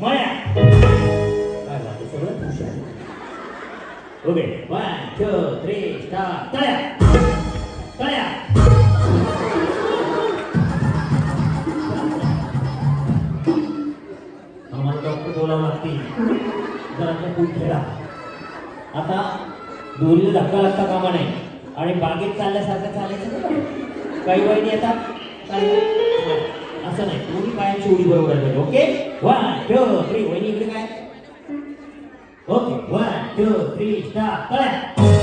मळ्या. काय सगळं? हुशार okay one two three start तळ्या. तळ्या. आम्हाला डॉक्टर बोलावं लागतील. खेळा. आता दोरीला धक्का लागता कामा नाही आणि बागेत चालल्यासारखं चालायचं काही वहिनी येतात? चाललं. असं नाही दोन्ही पायांची उडी बरोबर आहे ओके वन टू थ्री वहिनी इकडे काय okay one two three start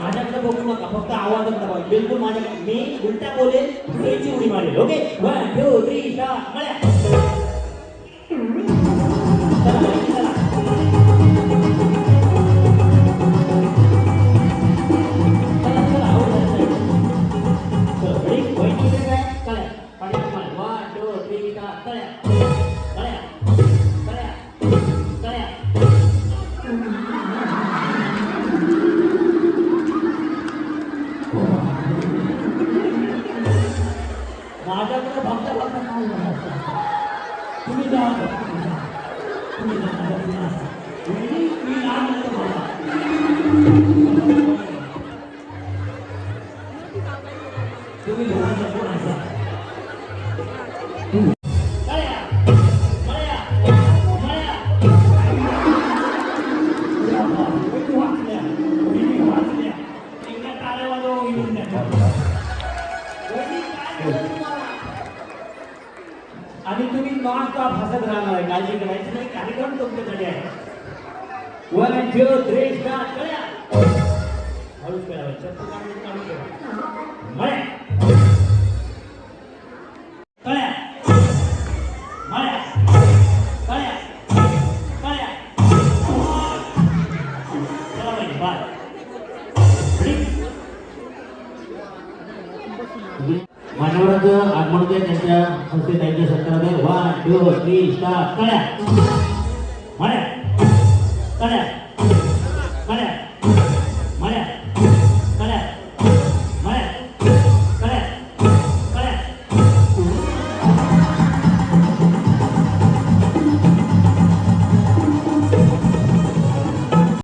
माझ्याकडे बघू नका फक्त आवाजच दाबा. बिलकुल माझ्याकडे मी उलटा बोलेल दुसऱ्याची उडी मारेल okay? One two three start मळ्या चला, वहिनी, चला. माझ्याकडे फक्त फक्त काय नाही. तुम्ही जा तुम्ही जा. तुम्ही जा, तुम्ही जा. वहिनी, मी लहान आहे तुम्हाला. तुम्ही लोकांच्या कोण असा मळ्या आणि तुम्ही नॉन स्टॉप हसत राहणार? आहे काळजी करायची नाही कार्यक्रम तुमच्यासाठी आहे. One and two three star करूया हळूच करावं. चप्पल मान्यवरांचं आगमन होते त्यांच्या हस्ते त्यांच्या सत्काराने वन टू थ्री स्टार कळ्या. म्हणा कळ्या.